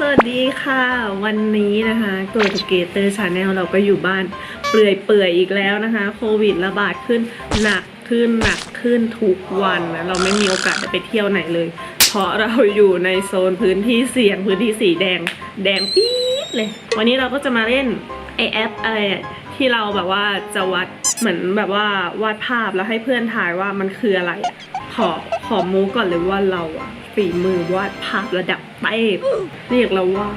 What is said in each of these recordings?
สวัสดีค่ะ วันนี้นะคะโกดเกเตอร์ชาแนลเราก็อยู่บ้านเปลื่อยเปื่อยอีกแล้วนะคะ โควิดระบาดขึ้นหนักขึ้นหนักขึ้นทุกวันนะเราไม่มีโอกาสได้ไปเที่ยวไหนเลย เพราะเราอยู่ในโซนพื้นที่เสี่ยงพื้นที่สีแดง แดงปี๊ดเลย วันนี้เราก็จะมาเล่นไอแอปอะไรอที่เราแบบว่าจะวัดเหมือนแบบว่าวาดภาพแล้วให้เพื่อนทายว่ามันคืออะไร ขอขอมูก่อนเลยว่าเราอะ ฝีมือวาดภาพระดับเทพเรียกเราว่า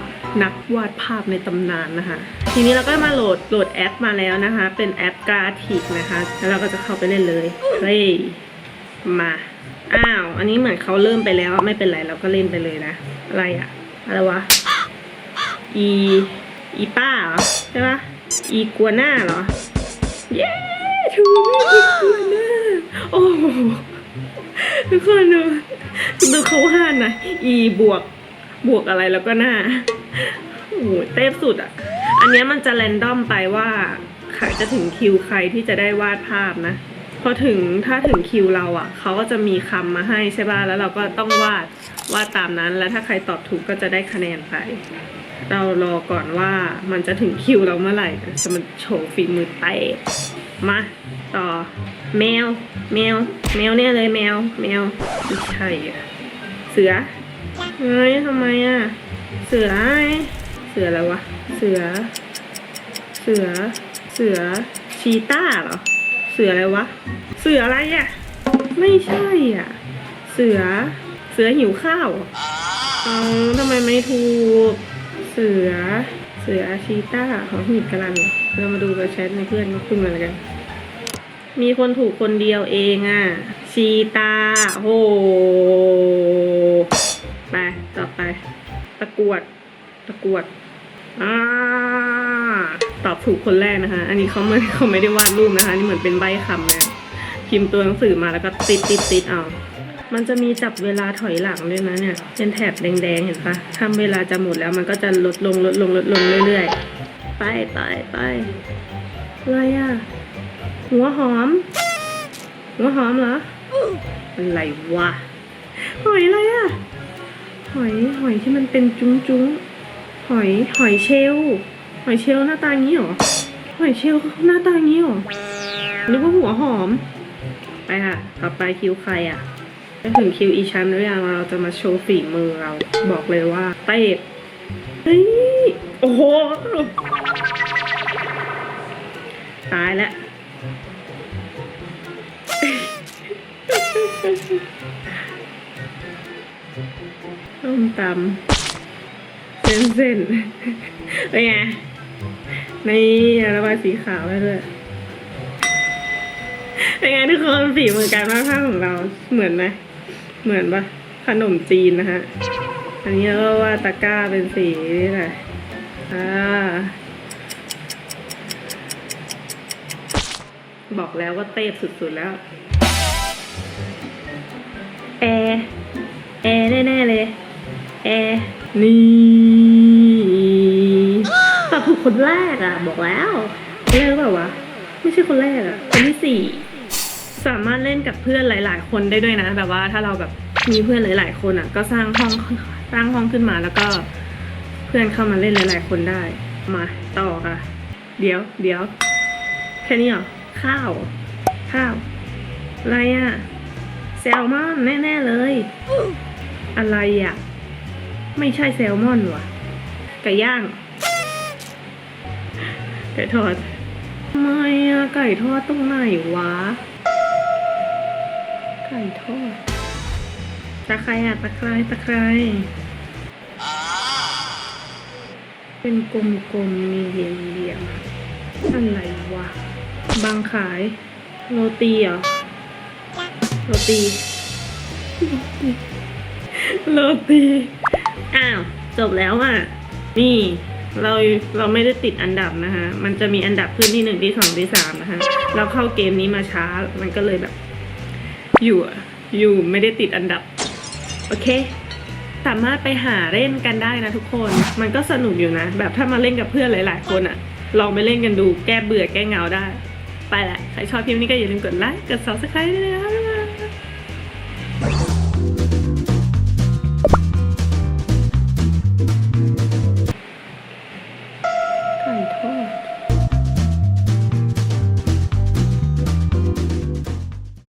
นักวาดภาพในตำนานนะคะ ทีนี้เราก็มาโหลดโหลดแอปมาแล้วนะคะ เป็นแอปกราทิกนะคะ แล้วเราก็จะเข้าไปเล่นเลยเฮ้ยมา อ้าว อันนี้เหมือนเขาเริ่มไปแล้วไม่เป็นไรเราก็เล่นไปเลยนะ อะไรอะอะไรวะ อี อีป้าเหรอใช่ปะอีกัวหน้าเหรอ เย้ถูกอีกัวหน้า โอ้ทุกคนดู ดูเขาห้านนะอีบวกบวกอะไรแล้วก็หน้าโอ้โหเทพสุดอะ อันนี้มันจะแรนดอมไปว่าใครจะถึงคิวใครที่จะได้วาดภาพนะ พอถึงถ้าถึงคิวเราอะ เขาก็จะมีคำมาให้ใช่ป่ะ แล้วเราก็ต้องวาดวาดตามนั้น แล้วถ้าใครตอบถูกก็จะได้คะแนนไป เรารอก่อนว่ามันจะถึงคิวเราเมื่อไหร่จะมาโชว์ฝีมือเตะมาต่อ แมว แมว แมวเนี่ยเลยแมว แมวไม่ใช่อะเสือเฮ้ยทำไมอะ เสือไอ้เสืออะไรวะ เสือ เสือ เสือชีต้าเหรอ เสืออะไรวะ เสืออะไรอะ ไม่ใช่อะ เสือ เสือหิวข้าวเอาทำไมไม่ถูก เสือ เสือชีต้าของหิดกระลัน เรามาดูกับแชทในเพื่อนก็ขึ้นมาแล้วกัน มีคนถูกคนเดียวเองอะ ชีตา โห ไป ต่อไป ตะกรวด ตะกรวด อ่า ตอบถูกคนแรกนะคะ อันนี้เขาไม่เขาไม่ได้วาดรูปนะคะ นี่เหมือนเป็นใบคำเลยพิมพ์ตัวหนังสือมาแล้วก็ติดติดติดเอามันจะมีจับเวลาถอยหลังด้วยนะเนี่ย เป็นแถบแดงๆ เห็นปะทำเวลาจะหมดแล้วมันก็จะลดลงลดลงลดลงเรื่อยๆ ไปไปไปอะไรอะ หัวหอม หัวหอมเหรอ อะไรวะ หอยอะไรอะหอย หอยที่มันเป็นจุ้งจุ้งๆหอย หอยเชลลหอยเชลลหน้าตางี้เหรอ หอยเชลลหน้าตางี้เหรอนึกว่าหัวหอม ไปค่ะ ต่อไปคิวใครอะจะถึงคิวอีชันหรือยังเราจะมาโชว์ฝีมือเรา บอกเลยว่าเตะเฮ้ย โอ้โห ตายแล้ว ต้มตำเส้นเส้นๆเป็นไงนี่ระบายสีขาวไปด้วยเป็นไงทุกคนฝีมือการวาดภาพของเราเหมือนไหมเหมือนปะขนมจีนนะฮะ อันนี้เราว่าตะกร้าเป็นสีนี่แหละอ่าบอกแล้วว่าเต้สุดๆแล้ว แอร์แอร์แน่ๆเลยแอร์นี่ตอบถูกคนแรกอะ บอกแล้วคนแรกหรือเปล่าวะไม่ใช่คนแรกอะคนที่สี่สามารถเล่นกับเพื่อนหลาย ๆ คนได้ด้วยนะ แบบว่าถ้าเราแบบมีเพื่อนหลาย ๆ คนอะ ก็สร้างห้องสร้างห้องขึ้นมาแล้วก็ เพื่อนเข้ามาเล่นหลาย ๆ คนได้มาต่อค่ะ เดี๋ยวเดี๋ยวแค่นี้เหรอข้าว ข้าวอะไรอะ แซลมอนแน่ ๆ เลย อะไรอะ ไม่ใช่แซลมอนวะไก่ย่าง ไก่ทอดทำไมอะไก่ทอดตรงไหนวะ ไก่ทอด ตะไคร้อะตะไคร้ตะไคร้เป็นกลมๆมีเหลี่ยมๆอะไรวะ บางขาย โรตีเหรอ โรตี โรตี อ้าว จบแล้วอะ นี่ เราเราไม่ได้ติดอันดับนะคะ มันจะมีอันดับขึ้นที่หนึ่งที่สองที่สามนะคะ เราเข้าเกมนี้มาช้า มันก็เลยแบบ อยู่อยู่ไม่ได้ติดอันดับ โอเคสามารถไปหาเล่นกันได้นะทุกคน มันก็สนุกอยู่นะ แบบถ้ามาเล่นกับเพื่อนหลาย ๆ คนอะลองไปเล่นกันดูแก้เบื่อแก้เหงาได้ ไปละ ใครชอบคลิปนี้ก็อย่าลืมกดไลค์ กด subscribe ด้วยนะ